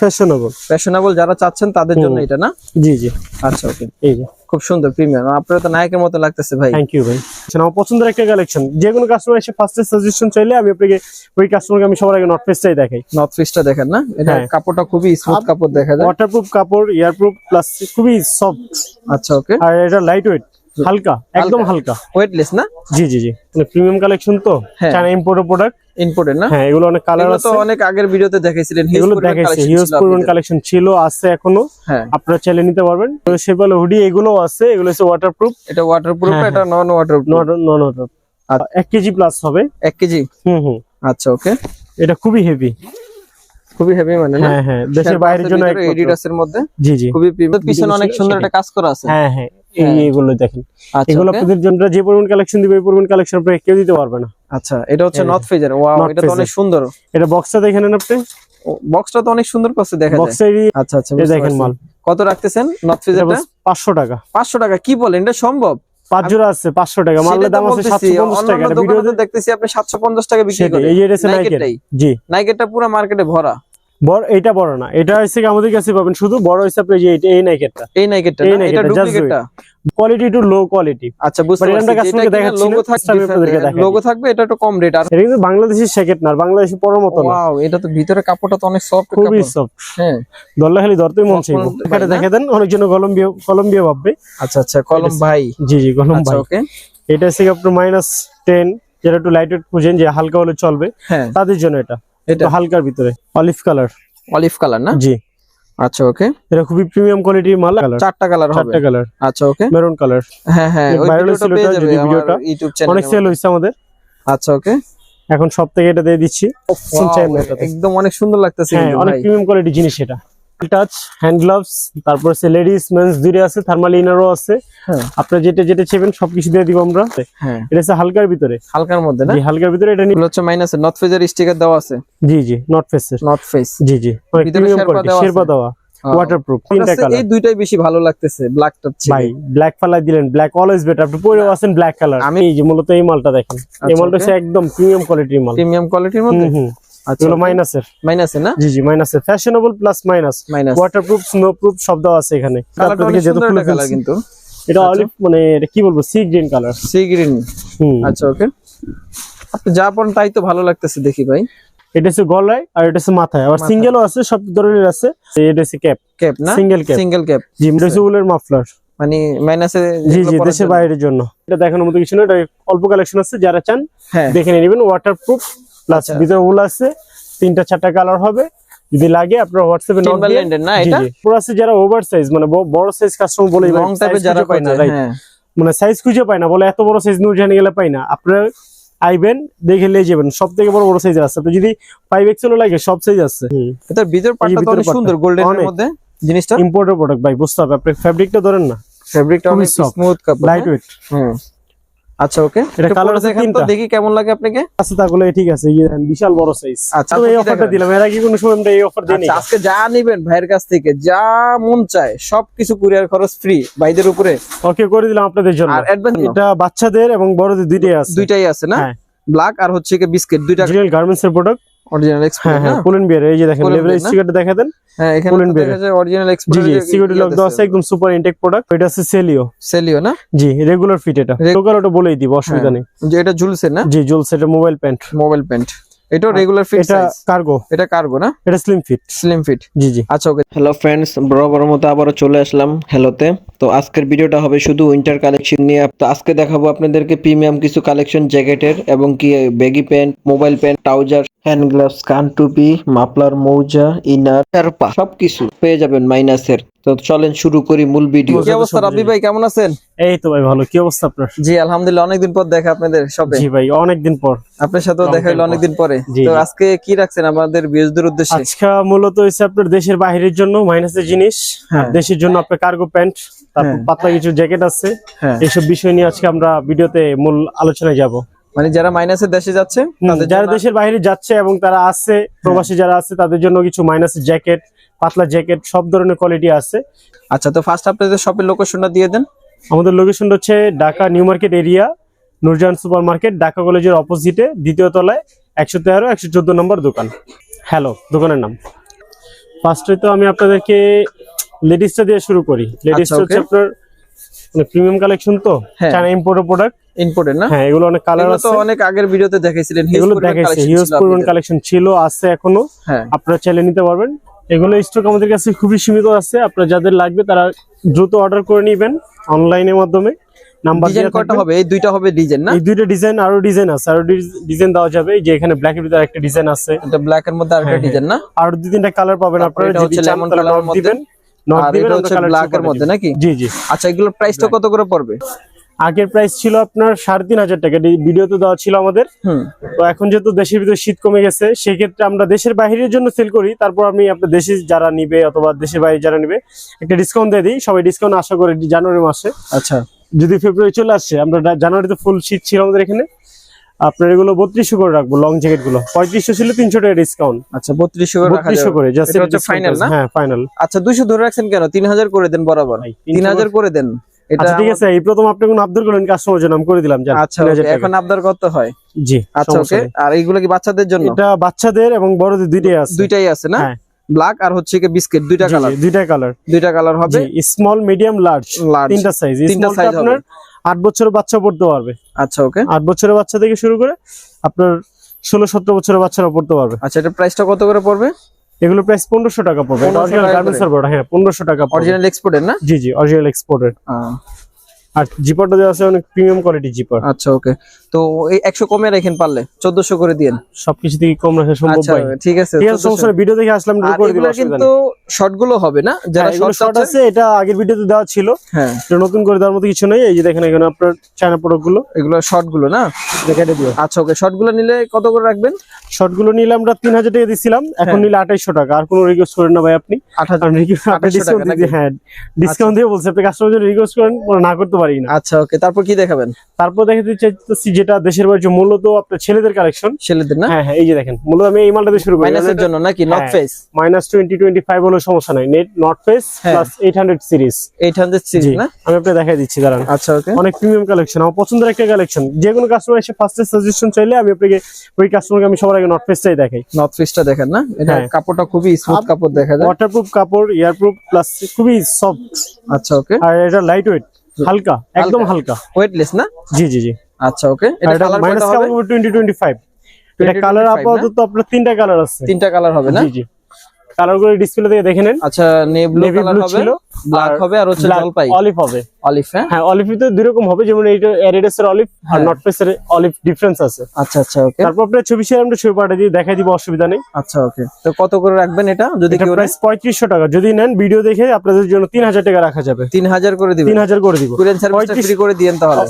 Fashionable fashionable যারা চাচ্ছেন তাদের জন্য এটা না? জি জি। আচ্ছা ওকে। এই যে। খুব সুন্দর প্রিমিয়াম। আপনারা তো নায়কের মতো লাগতেছে ভাই। থ্যাংক ইউ ভাই। আচ্ছা, আমার পছন্দের একটা কালেকশন যে কোনো কাস্টমার এসে ফার্স্টে সাজেশন চাইলে আমি আপনাকে ওই কাস্টমারকে আমি সবার আগে নট ফেসটাই দেখাই। নর্থ ফিসটা দেখেন না? এটা হ্যাঁ। কাপড়টা খুবই স্মুথ কাপড় দেখা যায়। ওয়াটারপ্রুফ কাপড় এয়ারপ্রুফ প্লাস খুবই সফট আচ্ছা ওকে। আর এটা লাইট ওয়েট হালকা একদম হালকা। ওয়েটলেস না? জি জি জি। মানে প্রিমিয়াম কালেকশন তো। চায়না ইম্পোর্টেড প্রোডাক্ট ইম্পোর্টেড না? হ্যাঁ এগুলো অনেক কালার আছে। অনেক আগের ভিডিওতে দেখাইছিলেন huge এগুলো পরিমাণ হিউজ পরিমাণ কালেকশন ছিল আছে এখনও। হ্যাঁ। আপনারা চাইলে নিতে পারবেন। তো সেগুলো হুডি এগুলো আছে এগুলো হচ্ছে ওয়াটারপ্রুফ এটা ওয়াটারপ্রুফ হ্যাঁ, এটা নন ওয়াটারপ্রুফ এক কেজি প্লাস হবে। এক কেজি? হুম হুম। আচ্ছা ওকে এটা খুবই হেভি খুবই হেভি মানে না? হ্যাঁ হ্যাঁ দেশের বাইরের জন্য। এডিডাস এর মধ্যে। জি জি। খুবই পিছনে অনেক সুন্দর একটা কাজ করা আছে। হ্যাঁ হ্যাঁ এই হ্যাঁ। এগুলো দেখেন। আচ্ছা এগুলো আপনাদের জন্য যে পরিমাণ কালেকশন দিবে এই পরিমাণ কালেকশন আপনাকে কেউ দিতে পারবে না। আচ্ছা এটা হচ্ছে নর্থ ফেজের ওয়াও এটা তো অনেক সুন্দর। এটা বক্সটা দেখে নেন আপনি। বক্সটা তো অনেক সুন্দর করছে দেখা যায়। বক্সেরই আচ্ছা আচ্ছা এই দেখেন মাল। কত রাখতেছেন নর্থ ফেজেরটা পাঁচশো টাকা। পাঁচশো টাকা কি বলেন এটা সম্ভব? পাঁচ জোড়া আছে পাঁচশো টাকা। মালের দাম আছে বলতেছি, সাতশো পঞ্চাশ টাকা। অন্যান্য ভিডিওতে দেখতেছি আপনি সাতশো পঞ্চাশ টাকা বিক্রি সেটাই করেন। এই এটা জি। নাইকেরটা পুরো মার্কেটে ভরা। বড় এটা বড় না। এটা হচ্ছে কি আমাদের কাছে পাবেন। শুধু বড় হচ্ছে আপনি যে এই নাইকেরটা এই নাইকেরটা এই না? এটা নাইকেরটা, just ডুপ্লিকেটটা কোয়ালিটি টু লো কোয়ালিটি আচ্ছা বুঝতে এটা পারছি। দেখাচ্ছি লোগো দেখাই। লোগো থাকবে এটা একটু কম রেট আর এটা কিন্তু বাংলাদেশের স্যাকেট না বাংলাদেশি পরার মতো না। ওয়াও এটা তো ভিতরে কাপড়টা তো অনেক সফট খুবই সফট হ্যাঁ। ধরলে খালি ধরতেই মন চাইব। না? দেখে দেন অনেক জন্য কলম্বিয়া কলম্বিয়া ভাববে। আচ্ছা আচ্ছা কলম ভাই। জি জি কলম আচ্ছা ভাই। ওকে এটা হচ্ছে আপনার মাইনাস টেন যেটা একটু লাইট ওয়েট খুঁজেন যে হালকা হলে চলবে। হ্যাঁ। তাদের জন্য এটা। এটা? হালকার ভিতরে। অলিভ কালার অলিভ কালার না? জি। আচ্ছা ওকে এটা খুবই প্রিমিয়াম কোয়ালিটির মাল। কালার চারটা কালার হবে। চারটা কালার আচ্ছা ওকে মেরুন কালার হ্যাঁ হ্যাঁ ওই ভিডিওটা পেয়ে যাবে ভিডিওটা। ইউটিউব অনেক চ্যানেলে সেল হইছে আমাদের। আচ্ছা ওকে এখন সব থেকে এটা দিয়ে দিচ্ছি। একদম অনেক সুন্দর লাগতেছে হ্যাঁ অনেক প্রিমিয়াম কোয়ালিটি জিনিস এটা। টাচ হ্যান্ড গ্লাভস তারপর হচ্ছে লেডিস মেন্স দুইটা আছে থার্মাল ইনারও আছে। হ্যাঁ। আপনার যেটা যেটা চেবেন সবকিছু দিয়ে দিব আমরা। হ্যাঁ। এটা হচ্ছে হালকার ভিতরে। হালকার মধ্যে না? হালকার ভিতরে এটা নি- এগুলো হচ্ছে মাইনাস নর্থ ফেজের স্টিকার দেওয়া আছে। জি জি নট ফেসের নর্থ ফেস জি জি ভিতরে শেরপা দেওয়া শেরপা আছে। দেওয়া। ওয়াটারপ্রুফ তিনটা এই দুইটাই বেশি ভালো লাগতেছে ব্ল্যাকটা ভাই ব্ল্যাক কালার দিলেন ব্ল্যাক অলওয়েজ বেটার আপনি পরেও আছেন ব্ল্যাক কালার আমি এই যে মূলত এই মালটা দেখেন। এই আচ্ছা, মালটা হচ্ছে একদম প্রিমিয়াম কোয়ালিটির মাল। প্রিমিয়াম কোয়ালিটির মধ্যে? এগুলো মাইনাসের মাইনাসে না? জি জি মাইনাসের fashionable plus minus minus waterproof snowproof সব দেওয়া আছে এখানে। আপনাদেরকে যেহেতু সুন্দর কালার কিন্তু। এটা অলিভ মানে এটা কি বলব? Sea green colour sea green আচ্ছা ওকে আপনি যা পড়েন তাই তো ভালো লাগতেছে দেখি ভাই। এটা হচ্ছে গলায় আর এটা হচ্ছে মাথায়। আবার। সিঙ্গেলও আছে সব ধরনের আছে। এটা হচ্ছে ক্যাপ ক্যাপ না? সিঙ্গেল ক্যাপ সিঙ্গেল ক্যাপ জি এটা হচ্ছে উলের মাফলার মানে মাইনাসে জি জি দেশের বাইরের জন্য। এটা দেখানোর মতো কিছু না এটা অল্প কালেকশন আছে। যারা চান হ্যাঁ। দেখে নিয়ে নেবেন। ওয়াটারপ্রুফ প্লাস আচ্ছা। ভিতরে উল আছে তিনটা চারটা কালার হবে। যদি লাগে আপনার হোয়াটসঅ্যাপে নক দিয়ে না এটা? পুরো আছে যারা ওভার সাইজ মানে বড় সাইজ কাস্টমার বলে লং টাইপের যারা পায় না রাইট হ্যাঁ। মানে সাইজ খুঁজে পায় না বলে এত বড় সাইজ নুরজাহানি গেলে পাই না। আপনার আইবেন দেখে নিয়ে যাবেন। সব থেকে বড় বড় সাইজের আছে। আপনি যদি ফাইভ এক্সেল লাগে সব সাইজ আছে। এটার ভিতর পাটটা তো অনেক সুন্দর গোল্ডেন এর মধ্যে জিনিসটা? ইম্পোর্টেড প্রোডাক্ট ভাই বুঝতে হবে। আপনি ফ্যাব্রিকটা ধরেন না। ফেব্রিকটা অনেক স্মুথ লাইট ওয়েট হুম। আচ্ছা ওকে এটা কালার আছে তিনটা। দেখি কেমন লাগে আপনাকে। আচ্ছা তাহলে ঠিক আছে এই বিশাল বড় সাইজ আচ্ছা, এই অফারটা দিলাম এর আগে কোনো সময় আমরা এই অফার দিই আচ্ছা আজকে যা নিবেন ভাইয়ের কাছ থেকে যা মন চায় সবকিছু কুরিয়ার খরচ ফ্রি ভাইদের উপরে। ওকে করে দিলাম আপনাদের জন্য। আর অ্যাডভান্স এটা বাচ্চাদের এবং বড়দের দুইটাই আছে। দুইটাই আছে না। ব্ল্যাক আর হচ্ছে কি বিস্কিট দুইটা গার্মেন্টস এর প্রোডাক্ট অরিজিনাল হ্যাঁ এক্সপোর্ট হ্যাঁ পুলেন বিয়ার এই যে দেখেন লেভারেজ না? দেখা দেন হ্যাঁ এখানে Pull&Bear বিয়ার আছে অরিজিনাল এক্সপোর্ট জি সিকিউরিটি লক দেওয়া আছে একদম সুপার ইনটেক প্রোডাক্ট এটা আছে সেলিও সেলিও না? জি রেগুলার ফিট এটা। লোকাল ওটা বলেই দিব অসুবিধা হ্যাঁ। নেই। যে এটা ঝুলছে না? জি ঝুলছে এটা মোবাইল প্যান্ট মোবাইল প্যান্ট এটাও রেগুলার ফিট এটা কার্গো এটা কার্গো না? এটা স্লিম ফিট স্লিম ফিট জি জি। আচ্ছা ওকে হ্যালো ফ্রেন্ডস বরাবর মতো আবারও চলে আসলাম হ্যালোতে তো আজকের ভিডিওটা হবে শুধু উইন্টার কালেকশন নিয়ে। তো আজকে দেখাবো আপনাদেরকে প্রিমিয়াম কিছু কালেকশন জ্যাকেটের এবং কি baggy pant mobile pant trouser hand gloves কান টুপি মাফলার মৌজা ইনার শারপা সবকিছু পেয়ে যাবেন মাইনাসের তো চলেন শুরু করি মূল ভিডিও কি অবস্থা রাব্বি ভাই কেমন আছেন? এই তো ভাই ভালো। কি অবস্থা আপনার? জি আলহামদুলিল্লাহ অনেকদিন পর দেখা আপনাদের সবে জি ভাই অনেকদিন পর। আপনার সাথেও দেখা হলো। অনেকদিন পরে। তো আজকে কি রাখছেন আমাদের বিয়েদের উদ্দেশ্যে? আজকে মূলত হচ্ছে আপনার দেশের বাইরের জন্য মাইনাসের জিনিস হ্যাঁ। দেশের জন্য আপনার কার্গো প্যান্ট তারপর হ্যাঁ। পাতলা কিছু জ্যাকেট আছে। হ্যাঁ। এইসব বিষয় নিয়ে আজকে আমরা ভিডিওতে মূল আলোচনায় যাব। মানে যারা মাইনাসের দেশে যাচ্ছে যারা দেশের বাইরে যাচ্ছে এবং তারা আছে প্রবাসী যারা আছে তাদের জন্য কিছু মাইনাসের জ্যাকেট পাতলা জ্যাকেট সব ধরনের কোয়ালিটি আছে। আচ্ছা তো ফার্স্ট আপনাদের শপের লোকেশনটা দিয়ে দেন। আমাদের লোকেশন হচ্ছে Dhaka new market area Nurjahan super market Dhaka কলেজের অপোজিটে দ্বিতীয় তলায় একশো তেরো একশো চোদ্দ নম্বর দোকান। হ্যালো দোকানের নাম। ফার্স্টে তো আমি আপনাদেরকে লেডিসটা দিয়ে শুরু করি। লেডিসটা আচ্ছা, হচ্ছে আপনার মানে প্রিমিয়াম কালেকশন তো। চায়না ইম্পোর্টেড প্রোডাক্ট ইম্পোর্টেড না? হ্যাঁ এগুলো অনেক কালার তো আছে। অনেক আগের ভিডিওতে দেখাইছিলেন এগুলো দেখাইছে হিউজ পরিমাণ কালেকশন ছিল আছে এখনও। হ্যাঁ। আপনারা চাইলে নিতে পারবেন। এগুলো স্টক আমাদের কাছে খুবই সীমিত আছে। আপনার যাদের লাগবে তারা দ্রুত অর্ডার করে নেবেন অনলাইনের মাধ্যমে। নাম্বার ডিজাইন কয়টা হবে? এই দুইটা হবে ডিজাইন না? এই দুইটা ডিজাইন আরও ডিজাইন আছে। আরও ডিজাইন দেওয়া যাবে। এই যে এখানে ব্ল্যাক এর ভিতরে একটা ডিজাইন আছে। এটা ব্ল্যাক এর মধ্যে আরেকটা হ্যাঁ, ডিজাইন না? আর দুই তিনটা কালার পাবেন আপনারা। যদি চান মধ্যে। দিবেন। আর দিবেন কালার ব্ল্যাক এর মধ্যে নাকি? জি জি। আচ্ছা এগুলোর প্রাইসটা কত করে পড়বে? আগের প্রাইস ছিল আপনার সাড়ে তিন হাজার টাকা। ভিডিওতে দেওয়া ছিল আমাদের। তো এখন যেহেতু দেশের ভিতরে শীত কমে গেছে সেক্ষেত্রে আমরা দেশের বাইরের জন্য সেল করি। তারপর আমি আপনার দেশে যারা নিবে অথবা দেশের বাইরে যারা নিবে একটা ডিসকাউন্ট দিয়ে দিই। সবাই ডিসকাউন্ট আশা করি জানুয়ারি মাসে। আচ্ছা। যদি ফেব্রুয়ারি চলে আসছে আমরা জানুয়ারিতে ফুল শীত ছিল আমাদের এখানে। আপনার এগুলো বত্রিশশো করে রাখব লং জ্যাকেটগুলো। পঁয়ত্রিশশো ছিল তিনশো টাকা ডিসকাউন্ট আচ্ছা বত্রিশশো করে বত্রিশশো করে ফাইনাল হ্যাঁ ফাইনাল আচ্ছা দুইশো ধরে রাখছেন কেন? তিন হাজার করে দেন বরাবর। তিন হাজার করে দেন। আচ্ছা ঠিক আছে এই প্রথম আপনি কোন আব্দুল করলেন কাস্টমার জন্য আমি করে দিলাম আচ্ছা 3000 okay, টাকা। এখন। আবদার করতে হয়? জি আচ্ছা ওকে আর এইগুলো কি বাচ্চাদের জন্য? এটা বাচ্চাদের এবং বড়দের দুইটাই আছে। দুইটাই আছে না? হ্যাঁ। ব্ল্যাক আর হচ্ছে কি বিস্কিট দুইটা কালার দুইটা কালার দুইটা কালার হবে? স্মল মিডিয়াম লার্জ তিনটা সাইজ তিনটা হবে। আপনার আট বছরের বাচ্চা পড়তে পারবে। আচ্ছা ওকে। আট বছরের বাচ্চা থেকে শুরু করে আপনার ষোলো সতেরো বছরের বাচ্চারা পড়তে পারবে। আচ্ছা এটা প্রাইসটা কত করে পড়বে? এগুলো প্রাইস পনেরোশো টাকা পড়বে। অরিজিনাল গার্মেন্টস হ্যাঁ পনেরোশো টাকা অরিজিনাল এক্সপোর্টেড না? জি জি অরিজিনাল এক্সপোর্টের আহ, আর জিপারটা দেওয়া আছে অনেক প্রিমিয়াম কোয়ালিটি জিপার। আচ্ছা ওকে তো এই একশো কমে রাখেন পারলে চোদ্দশো করে দিন সবকিছু থেকে কম রাখা সম্ভব আচ্ছা ভাই। ঠিক আছে ঠিক আছে সমস্যা ভিডিও দেখে আসলাম করে কিন্তু শর্টগুলো হবে না যারা শর্ট শর্ট আছে এটা আগের ভিডিওতে দেওয়া ছিল। হ্যাঁ। এটা নতুন করে দেওয়ার মতো কিছু নেই এই যে দেখেন এখানে আপনার চায়না প্রোডাক্টগুলো। এগুলো শর্টগুলো না দিও। আচ্ছা ওকে শর্টগুলো নিলে কত করে রাখবেন? শর্টগুলো নিলে আমরা তিন হাজার টাকা দিচ্ছিলাম এখন হ্যাঁ। নিলে আঠাইশো টাকা। আর কোনো রিকোয়েস্ট করেন না ভাই আপনি। আট হাজার আপনি কি- আপনি 2800 ডিসকাউন্ট টাকা দিয়ে হ্যাঁ ডিসকাউন্ট দিয়ে বলছে আপনি কাস্টমার রিকোয়েস্ট করেন না করতে পারি না। আচ্ছা ওকে তারপর কি দেখাবেন? তারপর দেখাতে চাইতেছি যেটা দেশের বাড়ি মূলত আপনার ছেলেদের কালেকশন ছেলেদের না? হ্যাঁ হ্যাঁ এই যে দেখেন মূলত আমি এই মালটা দিয়ে শুরু করি। মাইনাসের জন্য নাকি? North. Face minus twenty twenty five হলো সমস্যা নাই। Net North Face. Plus eight hundred series eight hundred জি সিরিজ না? আমি আপনাকে দেখাই দিচ্ছি দাঁড়ান। আচ্ছা ওকে। অনেক প্রিমিয়াম কালেকশন আমার পছন্দের একটা কালেকশন যে কোনো কাস্টমার এসে ফার্স্টে সাজেশন চাইলে আমি আপনাকে ওই কাস্টমারকে আমি সবার আগে নট ফেসটাই দেখাই। নর্থ ফেসটা দেখেন না? এটা হ্যাঁ। কাপড়টা খুবই স্মুথ কাপড় দেখা যায়। ওয়াটারপ্রুফ কাপড় এয়ারপ্রুফ প্লাস খুবই সফট আচ্ছা ওকে। আর এটা লাইট ওয়েট হালকা একদম হালকা। ওয়েটলেস না? জি জি জি। আচ্ছা ওকে। এটা কালার মাইনাস কয়টা হবে? কাপড় টোয়েন্টি টোয়েন্টি ফাইভ এটা কালার 25 না? আপাতত আপনার তিনটা কালার আছে। তিনটা কালার হবে না? জি জি। কালার করে ডিসপ্লে থেকে দেখে নেন। আচ্ছা নেভি কালার হবে ছিল, ব্ল্যাক হবে আর হচ্ছে জলপাই। অলিভ হবে। অলিভ হ্যাঁ? হ্যাঁ অলিভ তো দুই রকম হবে যেমন এইটা এরিডাস এর অলিভ আর হ্যাঁ। নট ফেস এর অলিভ ডিফারেন্স আছে। আচ্ছা আচ্ছা ওকে তারপর আপনার ছবি শেয়ার আমরা ছবি পাঠিয়ে দিই দেখাই দিব অসুবিধা নেই। আচ্ছা ওকে তো কত করে রাখবেন এটা? যদি কেউ প্রাইস পঁয়ত্রিশশো টাকা। যদি নেন ভিডিও দেখে আপনাদের জন্য তিন হাজার টাকা রাখা যাবে। তিন হাজার করে দিবেন? তিন হাজার করে দিব। কুরিয়ার সার্ভিসটা ফ্রি করে দিয়েন তাহলে।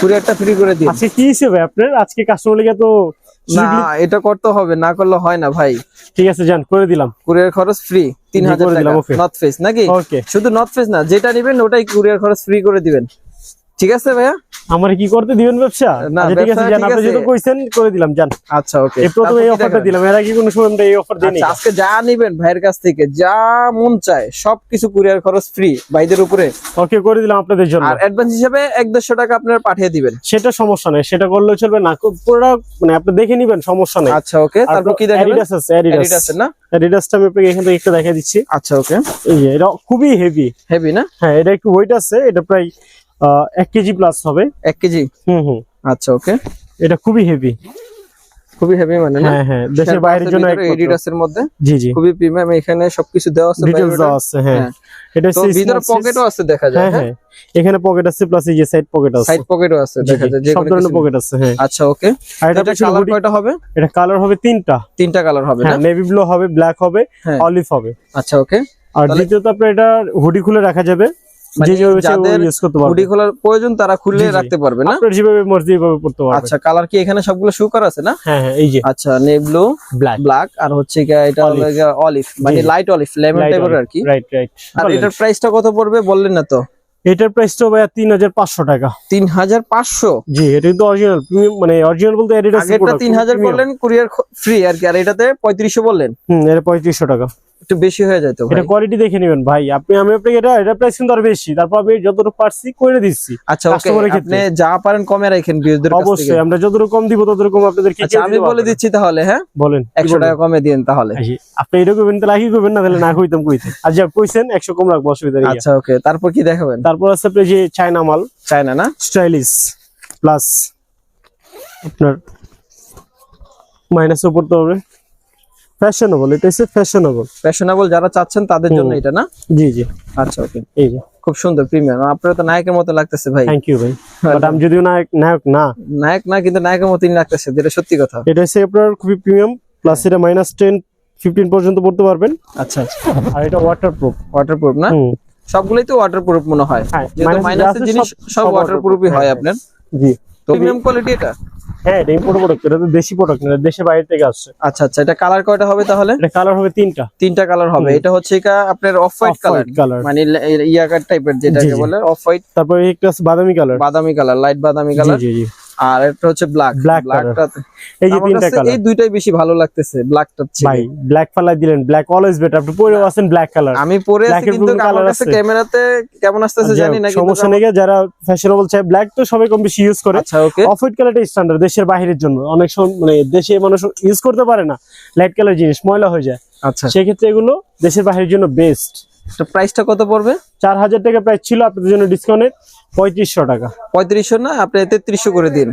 কুরিয়ারটা ফ্রি করে দিন আজকে কি হিসেবে আপনার? আজকে কাস্টমার লিগে তো না এটা করতে হবে না করলে হয় না ভাই। ঠিক আছে যান করে দিলাম। কুরিয়ার খরচ ফ্রি তিন হাজার টাকা। নর্থ ফেস নাকি? শুধু নর্থ ফেস না যেটা নিবেন ওটাই কুরিয়ার খরচ ফ্রি করে দিবেন। ঠিক আছে ভাইয়া? আমার কি করতে দিবেন ব্যবসা? না, আচ্ছা, ঠিক আছে ঠিক আপনি আছে। যেহেতু কইছেন করে দিলাম যান। আচ্ছা ওকে। এই প্রথমে এই অফারটা দিলাম এর আগে কোনো সময় আমরা এই অফার দিইনি আচ্ছা আজকে যা নিবেন ভাইয়ের কাছ থেকে যা মন চায় সবকিছু কুরিয়ার খরচ ফ্রি ভাইদের উপরে। ওকে করে দিলাম আপনাদের জন্য। আর অ্যাডভান্স হিসেবে এক দেড়শো টাকা আপনারা পাঠিয়ে দিবেন। সেটা সমস্যা নাই সেটা করলেও চলবে না পুরোটা মানে আপনি দেখে নিবেন সমস্যা নাই। আচ্ছা ওকে তারপর কি দেখাবেন? অ্যাডিডাস আছে অ্যাডিডাস অ্যাডিডাস না? অ্যাডিডাসটা আমি আপনাকে এখান থেকে একটু দেখাই দিচ্ছি। আচ্ছা ওকে। এই এটা খুবই হেভি হেভি না? হ্যাঁ এটা একটু ওয়েট আছে এটা প্রায় এক কেজি প্লাস হবে। এক কেজি? হুম হুম। আচ্ছা ওকে এটা খুবই হেভি খুবই হেভি মানে না? হ্যাঁ হ্যাঁ দেশের বাইরের জন্য। এডিডাস এর মধ্যে? জি জি। খুবই প্রিমিয়াম এখানে সবকিছু দেওয়া আছে বাইরে দেওয়া আছে হ্যাঁ। হ্যাঁ। এটা তো ভিতরে পকেটও আছে দেখা যায় হ্যাঁ হ্যাঁ? হ্যাঁ। এখানে পকেট আছে প্লাস এই যে সাইড পকেট আছে। সাইড পকেটও আছে দেখা যায় যে সব ধরনের পকেট আছে হ্যাঁ। আচ্ছা ওকে আর এটা কালার কয়টা হবে? এটা কালার হবে তিনটা। তিনটা কালার হবে হ্যাঁ নেভি ব্লু হবে ব্ল্যাক হবে। অলিভ হবে। আচ্ছা ওকে আর দ্বিতীয়ত আপনার এটা হুডি খুলে রাখা যাবে। মানে হুডি খোলার প্রয়োজন তারা খুলে। রাখতে পারবে না? আপনার যেভাবে মর্জি ভাবে পড়তে পারবে। আচ্ছা কালার কি এখানে সবগুলো শু করা আছে না? হ্যাঁ হ্যাঁ এই যে। আচ্ছা ব্ল্যাক ব্ল্যাক আর হচ্ছে এটা অলিভ মানে লাইট অলিভ লেমন টাইপের আর কি। রাইট রাইট আর এটার প্রাইসটা কত পড়বে বললেন না তো? এটার প্রাইস তো ভাইয়া তিন হাজার পাঁচশো টাকা। তিন হাজার পাঁচশো? জি এটা কিন্তু অরিজিনাল মানে অরিজিনাল বলতে তিন হাজার করলেন কুরিয়ার ফ্রি আর কি। আর এটাতে পঁয়ত্রিশশো বললেন? হুম এটা পঁয়ত্রিশশো টাকা। একটু বেশি হয়ে যায় তো এটা কোয়ালিটি দেখে নেবেন ভাই। আপনি আমি আপনাকে এটা এটা প্রাইস কিন্তু আরও বেশি। তারপর আমি যতটুকু পারছি করে দিচ্ছি আচ্ছা ওকে। আপনি যা পারেন কমে রাখেন ভিউজদের কাছ থেকে। অবশ্যই আমরা যতটুকু কম দিব ততটুকু কম আপনাদেরকে আচ্ছা আমি বলে দিচ্ছি তাহলে হ্যাঁ? বলেন কি একশো বলবেন? টাকা কমে দিন তাহলে। আপনি এটা করবেন তাহলে আগে করবেন না তাহলে না কইতাম কইতে আর যা কইছেন একশো কম রাখব অসুবিধা নেই। আচ্ছা ওকে। তারপর কি দেখাবেন? তারপর আছে আপনার যে চায়না মাল। চায়না না? স্টাইলিশ প্লাস আপনার মাইনাসে পড়তে হবে। ফ্যাশনেবল এটা হচ্ছে ফ্যাশনেবল ফ্যাশনেবল যারা চাচ্ছেন তাদের জন্য এটা না? জি জি। আচ্ছা ওকে এই যে। খুব সুন্দর প্রিমিয়াম আপনার তো নায়কের মতো লাগতেছে ভাই। থ্যাংক ইউ ভাই। বাট আমি যদিও নায়ক নায়ক না। নায়ক না কিন্তু নায়কের মতোই লাগতেছে যেটা সত্যি কথা। এটা হচ্ছে আপনার খুবই প্রিমিয়াম প্লাস এটা মাইনাস টেন ফিফটিন পর্যন্ত পড়তে পারবেন। আচ্ছা আচ্ছা। আর এটা ওয়াটারপ্রুফ ওয়াটারপ্রুফ না? সবগুলোই তো ওয়াটারপ্রুফ মনে হয়। হ্যাঁ, যেহেতু মাইনাসের জিনিস সব- ওয়াটারপ্রুফই হয়। হ্যাঁ, আপনার। জি। প্রিমিয়াম কোয়ালিটি এটা? হ্যাঁ এটা ইম্পোর্ট প্রোডাক্ট এটা তো দেশি প্রোডাক্ট না দেশের বাইরে থেকে আসছে। আচ্ছা আচ্ছা এটা কালার কয়টা হবে তাহলে? এটা কালার হবে তিনটা। তিনটা কালার হবে। এটা হচ্ছে এটা আপনার অফ হোয়াইট কালার মানে ইয়াকার টাইপের যেটাকে। বলে অফ হোয়াইট তারপরে একটা বাদামি কালার বাদামি কালার লাইট বাদামি কালার জি জি। আর একটা হচ্ছে ব্ল্যাক ব্ল্যাকটা এই যে তিনটা এই দুইটাই বেশি ভালো লাগতেছে ব্ল্যাকটা ভাই ব্ল্যাক ফালাই দিলেন। ব্ল্যাক অলওয়েজ বেটার আপনি পরে আছেন ব্ল্যাক কালার আমি পরে আছি কিন্তু কোনো আমার কাছে আছে? ক্যামেরাতে কেমন আসতেছে জানি না কিন্তু সমস্যা নেই যারা ফ্যাশনেবল চায় ব্ল্যাক তো সবাই কম বেশি ইউজ করে। আচ্ছা ওকে অফ হোয়াইট কালারটা স্ট্যান্ডার্ড দেশের বাইরের জন্য। অনেক সময় মানে দেশে মানুষ ইউজ করতে পারে না। লাইট কালার জিনিস ময়লা হয়ে যায়। আচ্ছা। সেক্ষেত্রে এগুলো দেশের বাইরের জন্য বেস্ট তো প্রাইসটা কত পড়বে? চার হাজার টাকা প্রাইস ছিল আপনাদের জন্য ডিসকাউন্টে পঁয়ত্রিশশো টাকা। পঁয়ত্রিশশো না? আপনি তেত্রিশশো করে দিন।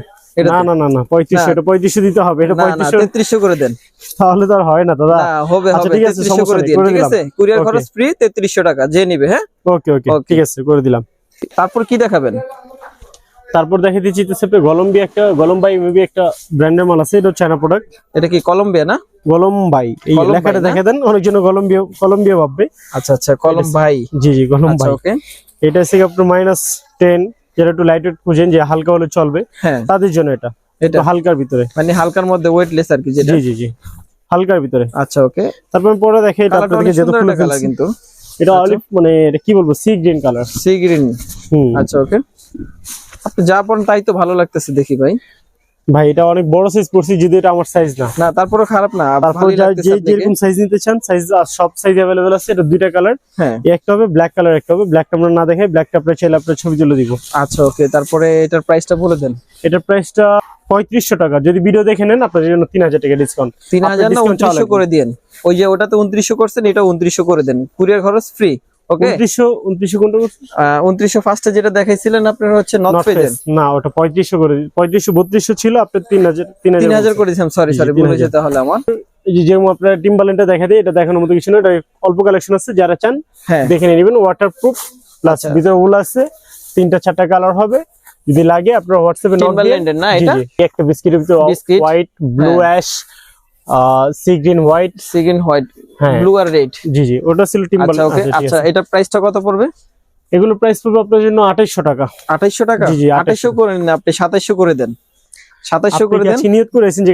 না না না না পঁয়ত্রিশশো। এটা পঁয়ত্রিশশো দিতে হবে এটা পঁয়ত্রিশশো তেত্রিশশো করে দেন। তাহলে তো আর হয় না দাদা। হবে আচ্ছা, হবে ঠিক আছে, করে দিন ঠিক আছে? কুরিয়ার খরচ ফ্রি তেত্রিশশো টাকা যে নিবে হ্যাঁ? ওকে ওকে. ঠিক আছে করে দিলাম। তারপর কি দেখাবেন? তারপর দেখে দিচ্ছি তো সেপে গলম্বি একটা গলম্বাই মেবি একটা ব্র্যান্ডের মাল আছে এটা চায়না প্রোডাক্ট এটা কি কলম্বিয়া না? গলম্বাই। এই লেখাটা দেখে দেন অনেকজন কলম্বিয়া কলম্বিয়া ভাববে। আচ্ছা আচ্ছা কলম্বাই। জি জি আচ্ছা গলম্বাই ওকে এটা হচ্ছে আপনার মাইনাস টেন যেটা একটু লাইট ওয়েট খুঁজেন যে হালকা হলে চলবে হ্যাঁ। তাদের জন্য এটা। এটা। হালকার ভিতরে। মানে হালকার মধ্যে ওয়েটলেস আর কি যেটা? জি জি জি। হালকার ভিতরে। আচ্ছা ওকে তারপর পরে দেখে এটা যেহেতু সুন্দর খুলে কালার কিন্তু। এটা অলিভ মানে এটা কি বলব sea green colour sea green হুম। আচ্ছা ওকে আপনি যা পড়েন তাই তো ভালো লাগতেছে দেখি ভাই। ভাই এটা অনেক বড় সাইজ পড়ছি যদি এটা আমার সাইজ না। না তারপরে খারাপ না তারপর যা যেরকম সাইজ নিতে চান সাইজ সব সাইজ অ্যাভেলেবেল আছে এটা দুইটা কালার হ্যাঁ। একটা হবে ব্ল্যাক কালার একটা হবে ব্ল্যাকটা আমরা না দেখে ব্ল্যাকটা আপনার চাইলে আপনার ছবি তুলে দিব। আচ্ছা ওকে তারপরে এটার প্রাইসটা বলে দেন। এটার প্রাইসটা পঁয়ত্রিশশো টাকা। যদি ভিডিও দেখে নেন আপনাদের জন্য তিন হাজার টাকা ডিসকাউন্ট তিন হাজার করে দিন ওই যে ওটাতে উনত্রিশশো করছেন এটা উনত্রিশশো করে দেন। কুরিয়ার খরচ ফ্রি ওকে ফার্স্টে যেটা দেখাইছিলেন আপনার হচ্ছে পেজেন না ওটা পঁয়ত্রিশশো করে পঁয়ত্রিশশো বত্রিশশো ছিল করেছিলাম সরি সরি তিন ভুলে যেতে হলে আমার। আপনার টিম্বালেন্টটা দেখা এটা দেখানোর মতো কিছু না এটা অল্প কালেকশন আছে যারা চান হ্যাঁ। দেখে নিয়ে নেবেন ওয়াটার প্রুফ প্লাস আচ্ছা। ভিতরে উল আছে তিনটা চারটা কালার হবে যদি লাগে আপনার হোয়াটসঅ্যাপে নোট দিয়ে না এটা? একটা বিস্কিটের ভিতরে white blue. Ash sea green white sea green white হ্যাঁ। ব্লু আর রেড জি জি ওটা ছিল আচ্ছা ওকে আচ্ছা আছে। প্রাইসটা কত পড়বে? এগুলো প্রাইস পড়বে আপনার জন্য আঠাইশশো টাকা। আঠাইশশো টাকা? জি, জি, আঠাইশশো। করে নিন আপনি সাতাইশশো করে দেন। সাতাইশশো আপনি করে দেন। নিয়ত করেছেন যে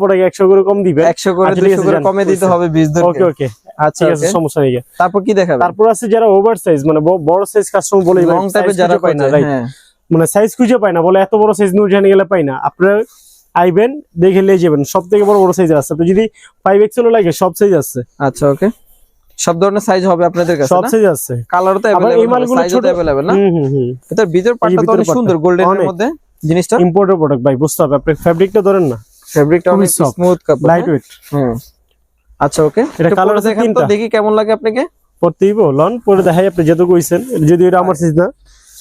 প্রোডাক্ট করে কম করে আচ্ছা, করে কমে দিতে। হবে ওকে ওকে। আচ্ছা ঠিক আছে সমস্যা নেই তারপর কি দেখাবেন? তারপর আছে যারা ওভার সাইজ মানে বড় সাইজ কাস্টমার বলে লং টাইপের যারা পায় না হ্যাঁ। মানে সাইজ খুঁজে পায় না বলে এত বড় সাইজ নুরজাহানি গেলে পাই না। আপনারা আইবেন দেখে নিয়ে যাবেন। সব থেকে বড় বড় সাইজ আছে। আপনি যদি ফাইভ এক্সেলও লাগে সব সাইজ আছে। আচ্ছা ওকে সব ধরনের সাইজ হবে আপনাদের কাছে সব সাইজ আছে। কালার তো अवेलेबल এই মালগুলো ছোট अवेलेबल না? হুম হুম এটা ভিতর পাটটা তো অনেক সুন্দর গোল্ডেন এর মধ্যে জিনিসটা? ইম্পোর্টেড প্রোডাক্ট ভাই বুঝতে হবে। আপনি ফেব্রিকটা ধরেন না। ফেব্রিকটা অনেক স্মুথ কাপড় লাইট ওয়েট হুম। আচ্ছা ওকে এটা কালার দেখেন তো দেখি কেমন লাগে আপনাকে। পরতেইবো লন পরে দেখাই আপনি যেহেতু কইছেন যদি এটা আমার সাইজ না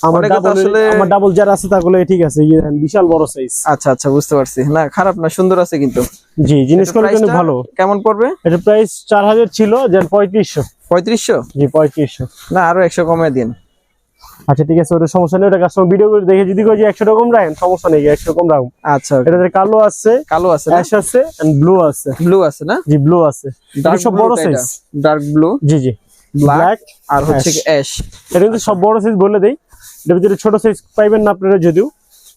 আমার ডাবল আসলে- আমার ডাবল যারা আছে তাগুলো ঠিক আছে এই যে দেখেন, বিশাল বড় সাইজ আচ্ছা আচ্ছা বুঝতে পারছি। না খারাপ না সুন্দর আছে কিন্তু। জি কোয়ালিটি ভালো। কেমন পড়বে? এটা প্রাইস ছিল যেন জি না আরও কমে দিন। আচ্ছা ঠিক আছে ওটা সমস্যা নেই ওটা কাস্টমার ভিডিও করে দেখে যদি কই যে একশো টাকা কম রাখেন সমস্যা নেই একশো কম রাখুন। আচ্ছা এটাতে কালো আছে কালো আছে অ্যাশ আছে এন্ড ব্লু আছে। ব্লু আছে না? জি ব্লু আছে। ডার্ক সব বড় সাইজ ডার্ক ব্লু জি জি। ব্ল্যাক আর হচ্ছে। অ্যাশ এটা কিন্তু সব বড় সাইজ বলে দেই। এটার ভিতরে ছোট সাইজ পাইবেন না আপনারা যদিও।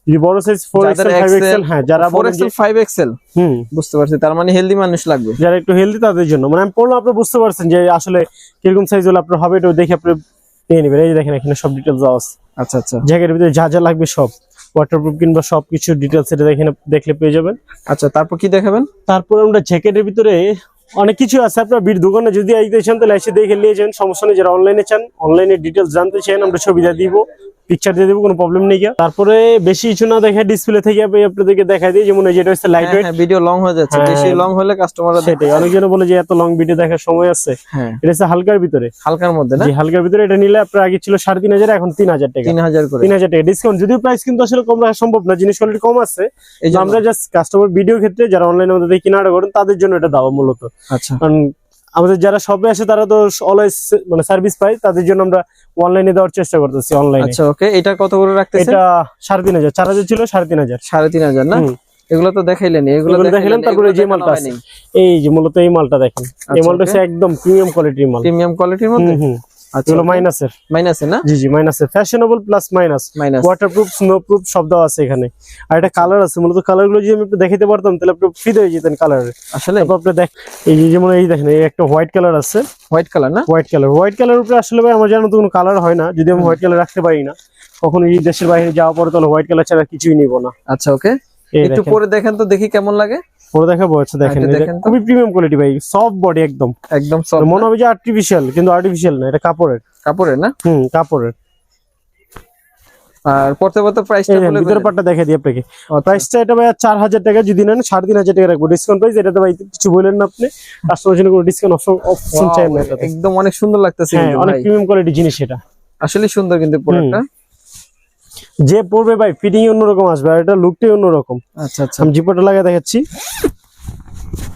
যদি বড় সাইজ ফোর যাদের এক্সেল ফাইভ XL এক্সেল হ্যাঁ যারা ফোর বলেন যে এক্সেল ফাইভ এক্সেল হুম। বুঝতে পারছি তার মানে হেলদি মানুষ লাগবে। যারা একটু হেলদি তাদের জন্য। মানে আমি পড়লাম আপনি বুঝতে পারছেন যে আসলে কীরকম সাইজ হলে আপনার হবে এটা দেখে আপনি নিয়ে নেবেন। এই যে দেখেন এখানে সব দেওয়া আছে। আচ্ছা আচ্ছা। জায়গার ভিতরে যা যা লাগবে সব। ওয়াটারপ্রুফ কিংবা সব কিছু ডিটেলস এটা দেখেন দেখলে পেয়ে যাবেন। আচ্ছা তারপর কি দেখাবেন? তারপর আমরা জ্যাকেটের ভিতরে অনেক কিছু আছে। আপনার বীর দোকানে যদি আইতে চান তাহলে এসে দেখে নিয়ে যান। সমস্যা নেই যারা অনলাইনে চান অনলাইনে ডিটেলস জানতে চান আমরা দিয়ে দিব। পিকচার দিয়ে দেবো কোনো প্রবলেম নেই। তারপরে বেশি কিছু না দেখে ডিসপ্লে থেকে আমি আপনাদেরকে দেখাই দিই যেমন যেটা হচ্ছে লাইট ওয়েট ভিডিও লং হয়ে যাচ্ছে। হ্যাঁ। বেশি লং হলে কাস্টমাররা সেটাই। অনেকজন বলে যে এত লং ভিডিও দেখার সময় আছে। হ্যাঁ। এটা হচ্ছে হালকার ভিতরে। হালকার মধ্যে না? হালকার ভিতরে এটা নিলে আপনার আগে ছিল সাড়ে তিন হাজার এখন তিন হাজার টাকা। তিন হাজার করে। তিন হাজার টাকা। ডিসকাউন্ট যদিও প্রাইস কিন্তু আসলে কম রাখা সম্ভব না জিনিস কোয়ালিটি কম আছে। আমরা জাস্ট কাস্টমার ভিডিও ক্ষেত্রে যারা অনলাইনে আমাদের কেনাটা করেন তাদের জন্য এটা দেওয়া মূলত। আচ্ছা। কারণ আমাদের যারা শপে আসে তারা তো অলওয়েজ মানে সার্ভিস পায়। তাদের জন্য আমরা অনলাইনে দেওয়ার চেষ্টা করতেছি অনলাইনে আচ্ছা ওকে এটা কত করে রাখতেছেন? এটা সাড়ে তিন হাজার। চার হাজার ছিল সাড়ে তিন হাজার। সাড়ে তিন হাজার না? হুম। এগুলো তো দেখাইলেন এগুলো দেখাইলেন তারপরে যে মালটা আছে। এই যে মূলত এই মালটা দেখেন। এই আচ্ছা, মালটা হচ্ছে একদম প্রিমিয়াম কোয়ালিটির মাল। প্রিমিয়াম কোয়ালিটির মধ্যে? এগুলো মাইনাসের মাইনাসে না? জি জি মাইনাসের fashionable plus minus minus waterproof snowproof সব আছে এখানে। আর একটা কালার আছে মূলত যদি আমি একটু দেখাতে পারতাম তাহলে আপনি ফিদ হয়ে যেতেন কালারে আসলে? আপনি দেখ এই যে যেমন এই দেখেন এই একটা হোয়াইট কালার আছে। হোয়াইট কালার না? হোয়াইট কালার হোয়াইট কালার উপরে আসলে ভাই আমার জানা তো কোনো কালার হয় না। যদি আমি হোয়াইট কালার রাখতে পারি না কখনো এই দেশের বাইরে যাওয়া পরে তাহলে হোয়াইট কালার ছাড়া কিছুই নিব না। আচ্ছা ওকে একটু পরে দেখেন তো দেখি কেমন লাগে। পরে দেখাবো আচ্ছা দেখেন একটু এই যে দেখেন তো। খুবই প্রিমিয়াম কোয়ালিটি ভাই সফট বডি একদম। একদম সফট মনে হবে যে আর্টিফিশিয়াল কিন্তু আর্টিফিশিয়াল না এটা কাপড়ের। কাপড়ের না? হুম কাপড়ের। আর পড়তে পড়তে প্রাইসটা বলে পাটটা দিই আপনাকে। আচ্ছা। প্রাইসটা এটা ভাই চার হাজার টাকা যদি নেন সাড়ে তিন হাজার টাকা রাখব। ডিসকাউন্ট প্রাইস এটাতে ভাই কিছু না আপনি। কাস্টমার জন্য কোনো ডিসকাউন্ট অপশন অপশন চাই না একদম অনেক সুন্দর লাগতেছে হ্যাঁ অনেক প্রিমিয়াম কোয়ালিটি জিনিস এটা। আসলে সুন্দর কিন্তু প্রোডাক্টটা যে পড়বে ভাই ফিটিং অন্যরকম আসবে আর এটা লুকটাই অন্যরকম। আচ্ছা আচ্ছা। আমি জিপাটা লাগা দেখাচ্ছি।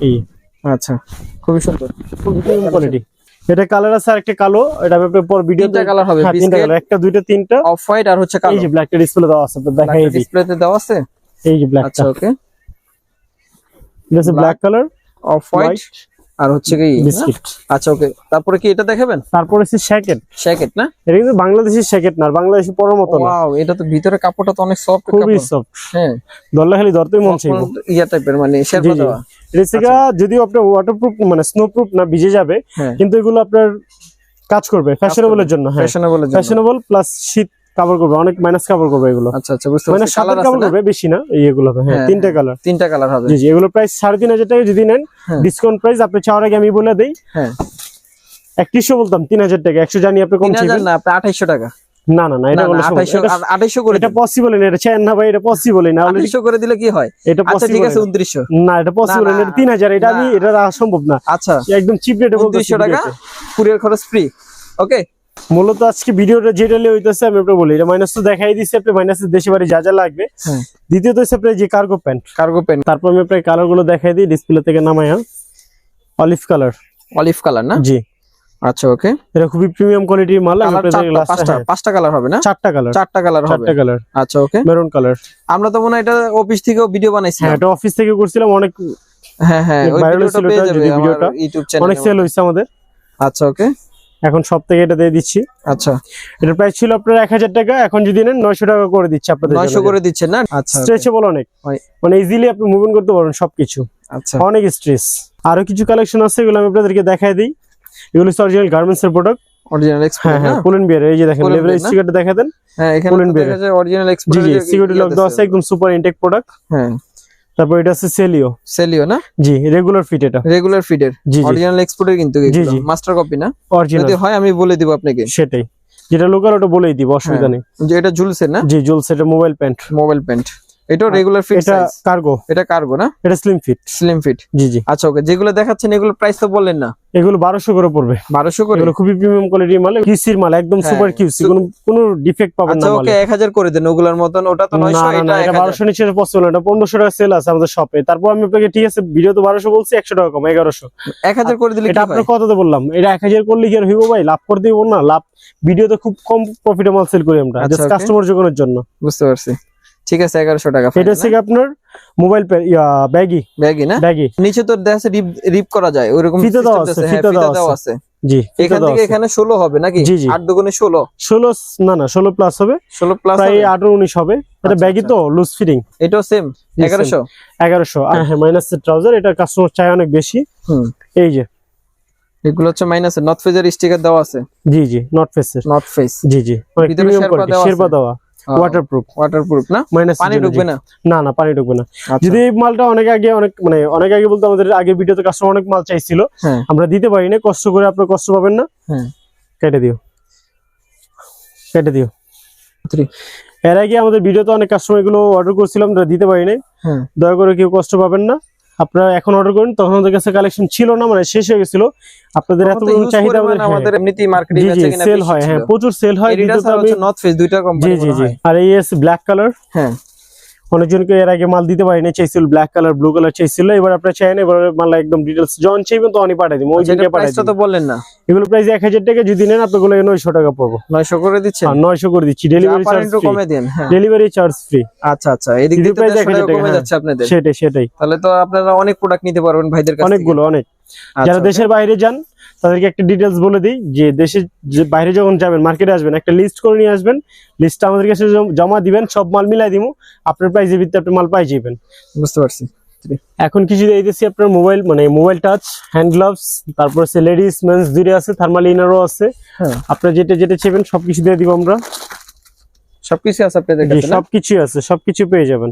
এই। আচ্ছা খুবই সুন্দর। প্রিমিয়াম কোয়ালিটি এটা কালার আছে আর একটা কালো এটা আমি আপনার পর ভিডিও তিনটা colour হবে, হ্যাঁ তিনটা কালার একটা দুইটা তিনটা। অফ হোয়াইট আর হচ্ছে কালো। এই যে ব্ল্যাকটা ডিসপ্লে দেওয়া আছে দেখাই দিই। ডিসপ্লেতে দেওয়া আছে? এই যে ব্ল্যাকটা আচ্ছা ওকে এটা হচ্ছে ব্ল্যাক কালার অফ হোয়াইট আর হচ্ছে কি বিস্কিট। আচ্ছা ওকে। তারপরে কি এটা দেখাবেন? তারপর হচ্ছে শ্যাকেট। জ্যাকেট না? এটা কিন্তু শ্যাকেট না আর বাংলাদেশি পরার মতো না। ওয়াও এটা তো ভিতরে কাপড়টা তো অনেক সফট খুবই সফট হ্যাঁ। ধরলে খালি ধরতেই মন চাইব। ইয়া টাইপের মানে শেরপা দেওয়া। যদিও আপনার ওয়াটারপ্রুফ মানে স্নো প্রুফ না ভিজে যাবে হ্যাঁ। কিন্তু এগুলো আপনার কাজ করবে ফ্যাশনেবলের জন্য হ্যাঁ। ফ্যাশনেবল ফ্যাশনেবল প্লাস শীত কাভার করবে অনেক মাইনাস কাভার করবে এগুলো। আচ্ছা আচ্ছা বুঝতে মানে সাদা কালার কাভার? করবে বেশি না এই এগুলো হ্যাঁ হ্যাঁ, তিনটা কালার তিনটা কালার হবে। জি জি এগুলো প্রাইস সাড়ে তিন হাজার টাকা যদি নেন হ্যাঁ। ডিসকাউন্ট প্রাইস আপনি চাওয়ার আগে আমি বলে দেই হ্যাঁ। একত্রিশশো বলতাম তিন হাজার টাকা একশো জানি আপনি কম তিন না আপনি আঠাইশো টাকা। না না না এটা বলে না, আঠাইশো আর আঠাইশো করে এটা পসিবল না এটা চান না ভাই এটা পসিবল না অলরেডি আঠাইশো করে দিলে কি হয়? এটা আচ্ছা ঠিক আছে উনত্রিশশো। না এটা পসিবল না, এটা তিন হাজার এটা আমি এটা সম্ভব না। আচ্ছা। একদম চিপ রেটে বলতেছি টাকা। কুরিয়ার খরচ ফ্রি ওকে মূলত আজকে ভিডিওটা যেটা হইতেছে আমি আপনাকে বলি এটা মাইনাস তো দেখাই দিচ্ছে আপনি মাইনাসের দেশে বাড়ি যা যা লাগবে। হ্যাঁ। দ্বিতীয়ত হচ্ছে আপনার যে কার্গো প্যান্ট কার্গো পেন তারপর আমি আপনার কালারগুলো দেখাই দিই ডিসপ্লে থেকে নামায়া অলিভ কালার অলিভ কালার না? জি। আচ্ছা ওকে এটা খুবই প্রিমিয়াম কোয়ালিটির মাল পাঁচটা হ্যাঁ, পাঁচটা কালার হবে না? চারটা কালার চারটা কালার হবে। চারটা কালার আচ্ছা ওকে মেরুন কালার আমরা তো মনে এটা অফিস থেকেও ভিডিও হ্যাঁ এটা অফিস থেকে করছিলাম অনেক হ্যাঁ হ্যাঁ ওই ভিডিওটা পেয়ে যাবে আমার ভিডিওটা। অনেক সেল হয়েছে আমাদের। আচ্ছা ওকে এখন সব থেকে এটা দিয়ে দিচ্ছি। আচ্ছা। এটার প্রাইস ছিল আপনার এক হাজার টাকা এখন যদি নেন নয়শো টাকা করে দিচ্ছি আপনাদের নয়শো করে দিচ্ছেন না? আচ্ছা স্ট্রেচেবল অনেক। মানে ইজিলি আপনি মুভমেন্ট করতে পারবেন সবকিছু। আচ্ছা। অনেক স্ট্রেস আরও কিছু কালেকশন আছে এগুলো আমি আপনাদেরকে দেখাই দিই। এগুলো অরিজিনাল গার্মেন্টস এর প্রোডাক্ট অরিজিনাল হ্যাঁ এক্সপোর্ট হ্যাঁ পুলেন বিয়ার এই যে দেখেন? স্টিকারটা দেখা দেন হ্যাঁ এখানে দেখা যায় অরিজিনাল এক্সপোর্ট জি সিকিউরিটি লক দেওয়া আছে একদম সুপার ইনটেক প্রোডাক্ট হ্যাঁ। তারপর এটা আছে সেলিও সেলিও না? জি রেগুলার ফিট এটা। রেগুলার ফিডের জি অরিজিনাল এক্সপোর্টের কিন্তু। মাস্টার কপি না? অরিজিনাল যদি হয় আমি বলে দিব আপনাকে। সেটাই। যেটা লোকাল ওটা বলেই দিব অসুবিধা হ্যাঁ। নেই। যে এটা ঝুলছে না? জি ঝুলছে এটা মোবাইল প্যান্ট মোবাইল প্যান্ট এটাও রেগুলার ফিট এটা কার্গো এটা কার্গো না? এটা স্লিম ফিট স্লিম ফিট জি জি। আচ্ছা ওকে যেগুলো দেখাচ্ছেন এগুলো প্রাইস তো বললেন না। এগুলো বারোশো করে পড়বে। বারোশো করে? এগুলো খুবই প্রিমিয়াম কোয়ালিটির মাল কিউসির মাল একদম হ্যাঁ, সুপার কিউসি কোনো কোনো ডিফেক্ট পাবেন আচ্ছা না ওকে মালে। এক হাজার করে দেন ওগুলার মতন ওটা তো না নয়শো না এটা না এক এটা হাজার। বারোশো নিচে পসিবল এটা পনেরোশো টাকা সেল আছে আমাদের শপে তারপর আমি আপনাকে ঠিক আছে ভিডিও তো বারোশো বলছি একশো টাকা কম এগারোশো। এক হাজার করে দিলে এটা কি আপনার হয় কততে বললাম? এটা এক হাজার করলে কি আর হইব ভাই? লাভ করে দিব না। লাভ ভিডিওতে খুব কম প্রফিটে মাল সেল করি আমরা আচ্ছা, জাস্ট কাস্টমার যোগানোর জন্য। বুঝতে পারছি। ঠিক আছে এগারোশো টাকা এটা হচ্ছে কি আপনার মোবাইল ব্যাগি। ব্যাগই না? ব্যাগি। নিচে তো দেখা যাচ্ছে রিপ রিপ করা যায় ওইরকম ফিতে দেওয়া আছে, আছে, হ্যাঁ, ফিতে দেওয়া আছে। জি এখান থেকে এখানে ষোলো হবে নাকি? জি, জি। আট দুগুণে ষোলো। ষোলো না না ষোলো প্লাস হবে। ষোলো প্লাস প্রায় আঠারো উনিশ হবে। এটা আচ্ছা, ব্যাগি আচ্ছা। তো লুজ ফিটিং এটাও সেম same। এগারোশো? এগারোশো। হ্যাঁ। মাইনাস ট্রাউজার এটা কাস্টমার চাই অনেক বেশি। হুম। এই যে। এগুলো হচ্ছে মাইনাস নর্থ ফেজের স্টিকার দেওয়া আছে। জি জি নট ফেসের নর্থ ফেস জি জি। ভিতরে শেরপা দেওয়া। ওয়াটারপ্রুফ ওয়াটারপ্রুফ না? মাইনাস পানি ঢুকবে না? না না পানি ঢুকবে না। আচ্ছা। যদি এই মালটা অনেক আগে অনেক মানে অনেক আগে বলতে আমাদের আগের ভিডিওতে কাস্টমার অনেক মাল চাইছিল। হ্যাঁ। আমরা দিতে পারি না কষ্ট করে আপনার কষ্ট পাবেন না। হ্যাঁ। কেটে দিও। কেটে দিও। এর আগে আমাদের ভিডিওতে অনেক কাস্টমার এগুলো অর্ডার করছিলাম দিতে পারি নাই হ্যাঁ। দয়া করে কেউ কষ্ট পাবেন না। আপনারা এখন অর্ডার করেন তখন ওদের কাছে কালেকশন ছিল না মানে শেষ হয়ে গেছিল। আপনাদের এত huge চাহিদা মানে আমাদের আমাদের এমনিতেই মার্কেটিং জি জি কিনা সেল হয় হ্যাঁ প্রচুর সেল হয় নর্থ ফেস দুইটা জি কোম্পানি জি। জি আর এই এস ব্ল্যাক কালার হ্যাঁ। অনেকজনকে এর আগে মাল দিতে পারিনি চাইছিল ব্ল্যাক কালার ব্লু কালার চাইছিল এবার আপনারা চাইেন এবার মাল একদম ডিটেলস যখন চাইবেন তখনই পাঠিয়ে দিব ওই আচ্ছা, দিনকে এটার পাঠিয়ে তো বললেন না। এগুলো প্রাইস এক হাজার টাকা যদি নেন আপনাগুলো নয়শো টাকা পড়ব। 900 করে দিচ্ছেন? আর নয়শো করে দিচ্ছি ডেলিভারি চার্জ একটু কমে দেন হ্যাঁ। ডেলিভারি চার্জ ফ্রি আচ্ছা আচ্ছা এদিক দিয়ে তো price 150 টাকা 1000 টাকা, কমে হ্যাঁ। যাচ্ছে আপনাদের। সেটাই সেটাই। তাহলে তো আপনারা অনেক প্রোডাক্ট নিতে পারবেন ভাইদের কাছে অনেকগুলো অনেক। আচ্ছা, যারা দেশের বাইরে যান তাদেরকে একটা ডিটেলস বলে দিই যে দেশের যে বাইরে যখন যাবেন মার্কেটে আসবেন একটা লিস্ট করে নিয়ে আসবেন। লিস্টটা আমাদের কাছে জমা দিবেন সব মাল মিলাই দিব আপনার প্রাইসের ভিত্তিতে আপনি মাল পাই যাবেন বুঝতে পারছি। এখন কিছু দিতেছি আপনার মোবাইল মানে মোবাইল টাচ হ্যান্ড গ্লাভস তারপর আছে লেডিস মেন্স দুইটা আছে থার্মাল ইনারও আছে। হ্যাঁ। আপনার যেটা যেটা চাইবেন সবকিছু দিয়ে দিব আমরা। সবকিছু আছে আপনাদের কাছে? সবকিছু আছে সবকিছু পেয়ে যাবেন।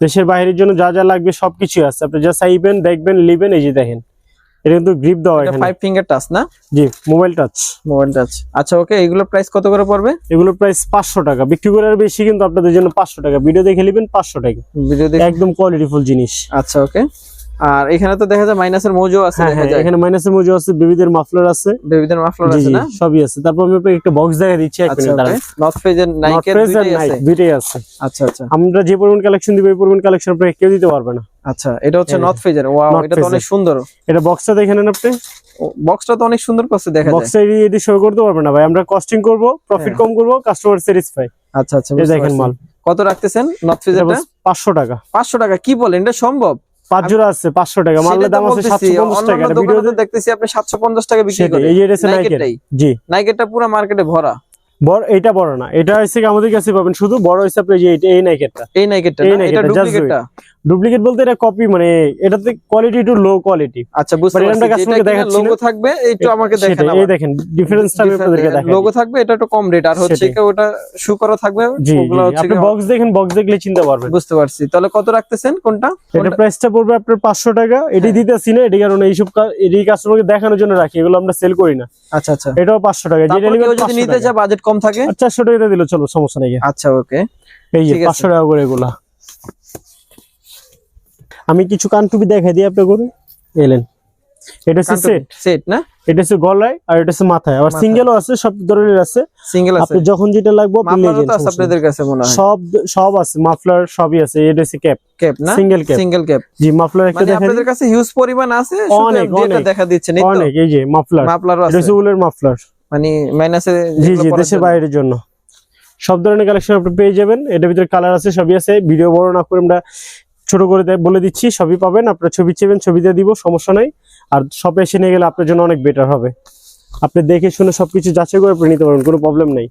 দেশের বাইরের জন্য যা যা লাগবে সবকিছু আছে। আপনি যা চাইবেন দেখবেন নিবেন এই যে দেখেন। এটা কিন্তু গ্রিপ দেওয়া এখানে। ফাইভ ফিঙ্গার টাচ না? জি মোবাইল টাচ মোবাইল টাচ আচ্ছা ওকে এগুলো প্রাইস কত করে পড়বে? এগুলো প্রাইস পাঁচশো টাকা। বিক্রি করার বেশি কিন্তু আপনাদের জন্য পাঁচশো টাকা। ভিডিও দেখে নেবেন পাঁচশো টাকা। ভিডিও দেখে একদম কোয়ালিটিফুল জিনিস। আচ্ছা ওকে আর এখানে তো দেখা যায় মাইনাসের মোজো আছে হ্যাঁ দেখা হ্যাঁ যায়। এখানে মাইনাসের মজু আছে বেবিদের মাফলার আছে। বেবিদের মাফলার আছে না? সবই আছে। তারপর আমি আপনাকে একটা বক্স দেখা দিচ্ছি এক আচ্ছা মিনিট দাঁড়ান। ওকে নর্থ নাইকের North Face আর দুইটাই আছে। দুইটাই আছে। আচ্ছা আচ্ছা। আমরা যে পরিমাণ কালেকশন দিব এই পরিমাণ কালেকশন আপনাকে কেউ দিতে পারবে না। আচ্ছা এটা হচ্ছে। নর্থ ফেজের ওয়াও এটা তো অনেক সুন্দর। এটা বক্সটা দেখে নেন আপনি। বক্সটা তো অনেক সুন্দর করছে দেখা যায়। বক্সটা এটি শো করতে পারবে না ভাই। আমরা কস্টিং করব প্রফিট হ্যাঁ। কম করব কাস্টমার স্যাটিসফাই আচ্ছা আচ্ছা এই দেখেন মাল। কত রাখতেছেন নর্থ ফেজেরটা পাঁচশো টাকা। পাঁচশো টাকা কি বলেন? এটা সম্ভব? পাঁচ জোড়া আছে পাঁচশো টাকা। মালের দাম আছে সাতশো পঞ্চাশ টাকা। অন্যান্য এটা দোকানে ভিডিওতে দেখতেছি আপনি সাতশো পঞ্চাশ টাকা বিক্রি করেন। এই এটা জি। নাইকেরটা পুরো মার্কেটে ভরা। বড় এটা বড় না। এটা হচ্ছে আমাদের কাছে পাবেন। শুধু বড় হচ্ছে আপনি এইটা- এই নাইকেরটা এই নাইকেরটা এই না? এটা ডুপ্লিকেট বলতে এটা কপি মানে এটাতে কোয়ালিটি একটু লো কোয়ালিটি আচ্ছা বুঝতে এটা পারছি। customer দেখাচ্ছি লোগো থাকবে? একটু আমাকে দেখেন এই দেখেন ডিফারেন্সটা আমি আপনাদেরকে দেখাই লোগো থাকবে এটা একটু কম রেট আর হচ্ছে কি ওটা শু করা থাকবে ওগুলো হচ্ছে আপনি বক্স দেখেন বক্স দেখলে চিনতে পারবেন। বুঝতে পারছি। তাহলে কত রাখতেছেন কোনটা? এটা প্রাইসটা পড়বে আপনার পাঁচশো টাকা। এটি হ্যাঁ। দিতেছি না এটি কারণ এইসব এটি কাস্টমারকে দেখানোর জন্য রাখি এগুলো আমরা সেল করি না। আচ্ছা আচ্ছা। এটাও পাঁচশো টাকা। যেটা যদি নিতে চায় বাজেট কম থাকে? চারশো টাকা দিলে চলো সমস্যা নেই। আচ্ছা ওকে। এই যে ঠিক আছে। পাঁচশো টাকা করে এগুলা। আমি কিছু কানটুপি দেখাই দিই আপনার করে এলেন এটা হচ্ছে সেট সেট না? এটা হচ্ছে গলায় আর এটা হচ্ছে মাথায়। আবার। সিঙ্গেলও আছে সব ধরনের আছে। সিঙ্গেল আছে। আপনি যখন যেটা লাগবে আপনি নিয়ে যান। আপনাদের কাছে মনে হয়। সব সব আছে মাফলার সবই আছে। এটা হচ্ছে ক্যাপ ক্যাপ না? সিঙ্গেল ক্যাপ সিঙ্গেল ক্যাপ জি মাফলার একটা মানে দেখা আপনাদের কাছে হিউজ পরিমাণ আছে অনেক, যেটা। দেখা দিচ্ছে না অনেক এই যে মাফলার। মাফলারও এটা আছে। হচ্ছে উলের মাফলার। মানে মাইনাসে জি জি দেশের বাইরের জন্য। সব ধরনের কালেকশন আপনি পেয়ে যাবেন। এটার ভিতরে কালার আছে সবই আছে। ভিডিও বড় না করে আমরা ছোট করে বলে দিচ্ছি সবই পাবেন আপনার ছবি চেবেন ছবিতে দিব সমস্যা নাই। আর শপে এসে নিয়ে গেলে আপনার জন্য অনেক বেটার হবে। আপনি দেখে শুনে সবকিছু যাচাই করে আপনি নিতে পারবেন কোনো প্রবলেম নেই।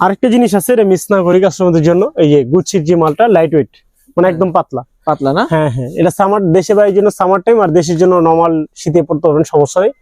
আরেকটা জিনিস আছে এটা মিস না করি কাস্টমারদের জন্য এই যে গুচ্ছির যে মালটা লাইট ওয়েট মানে একদম পাতলা। পাতলা না? হ্যাঁ হ্যাঁ এটা সামার দেশে বাইরের জন্য সামার টাইম আর দেশের জন্য নর্মাল শীতে পড়তে পারবেন সমস্যা নেই।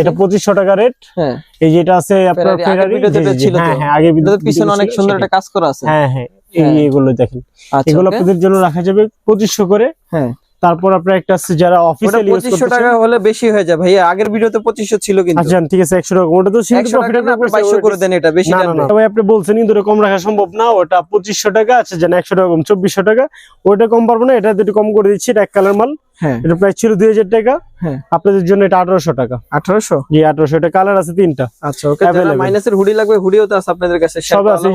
এটা পঁচিশশো টাকা রেট হ্যাঁ। এই যেটা আছে আপনার ফেরারি ছিল হ্যাঁ হ্যাঁ আগে পিছনে অনেক সুন্দর একটা কাজ করা আছে। হ্যাঁ হ্যাঁ। এই হ্যাঁ। দেখেন। আচ্ছা এগুলো আপনাদের জন্য রাখা যাবে পঁচিশশো করে। হ্যাঁ। তারপর আপনার একটা আছে যারা অফিসিয়াল ইউজ পঁচিশশো করতে টাকা হলে বেশি হয়ে যায়। ভাইয়া আগের ভিডিওতে পঁচিশশো ছিল কিন্তু। আচ্ছা ঠিক আছে একশো টাকা। ওটা তো একশো টাকা আপনি করে দেন এটা বেশি না না ভাই আপনি বলছেন কিন্তু কম রাখা সম্ভব না ওটা পঁচিশশো টাকা আছে যেন একশো টাকা কম চব্বিশশো টাকা ওটা কম পারব না এটা দুটো কম করে দিচ্ছি এটা এক কালার মাল। হ্যাঁ। এটা প্রাইস ছিল দুই হাজার টাকা। হ্যাঁ। আপনাদের জন্য এটা আঠারোশো টাকা। আঠারোশো? জি আঠারোশো। এটা কালার আছে তিনটা। আচ্ছা ওকে মাইনাসের হুডি লাগবে হুডিও তো আছে আপনাদের কাছে সব আছে।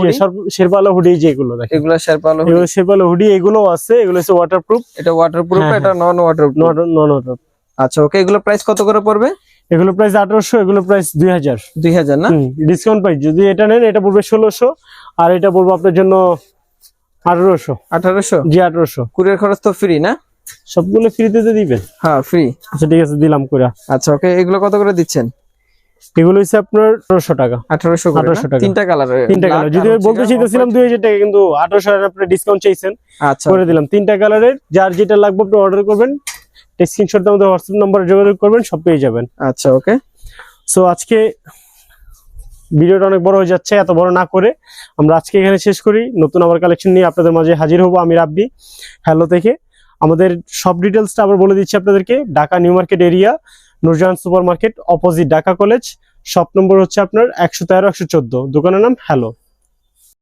শেরপালো হুডি। যেগুলো এগুলো শেরপালো এগুলো শেরপালো হুডি এগুলো আছে এগুলো হচ্ছে ওয়াটারপ্রুফ এটা ওয়াটারপ্রুফ হ্যাঁ, এটা নন ওয়াটারপ্রুফ নন ওয়াটার আচ্ছা ওকে এগুলো প্রাইস কত করে পড়বে? এগুলো প্রাইস আঠারোশো এগুলো প্রাইস দুই হাজার। দুই হাজার না? ডিসকাউন্ট প্রাইস যদি এটা নেন এটা পড়বে ষোলোশো আর এটা পড়বে আপনার জন্য আঠারোশো। আঠারোশো? জি আঠারোশো। কুরিয়ার খরচ তো ফ্রি না? সবগুলো ফ্রিতে তো দিবেন? হ্যাঁ ফ্রি আচ্ছা ঠিক আছে দিলাম করে। আচ্ছা ওকে এগুলো কত করে দিচ্ছেন? এগুলো হচ্ছে আপনার আঠারোশো টাকা। আঠারোশো করে 1800 টাকা। তিনটা কালার তিনটা কালার যদি বলতে চাইতেছিলাম দুই হাজার টাকা কিন্তু আঠারোশো আপনি ডিসকাউন্ট চাইছেন। আচ্ছা। করে দিলাম। তিনটা কালারের যার যেটা লাগবে আপনি অর্ডার করবেন। স্ক্রিনশট আমাদের হোয়াটসঅ্যাপ নাম্বারে যোগাযোগ করবেন সব পেয়ে যাবেন। আচ্ছা ওকে। সো আজকে ভিডিওটা অনেক বড় হয়ে যাচ্ছে এত বড় না করে। আমরা আজকে এখানে শেষ করি। নতুন আবার কালেকশন নিয়ে আপনাদের মাঝে হাজির হব আমি রাব্বি। হ্যালো থেকে। আমাদের সব ডিটেলসটা আবার বলে দিচ্ছি আপনাদেরকে। Dhaka new market area, Nurjahan super market opposite Dhaka college shop number হচ্ছে আপনার একশো তেরো, একশো চোদ্দ। দোকানের নাম হ্যালো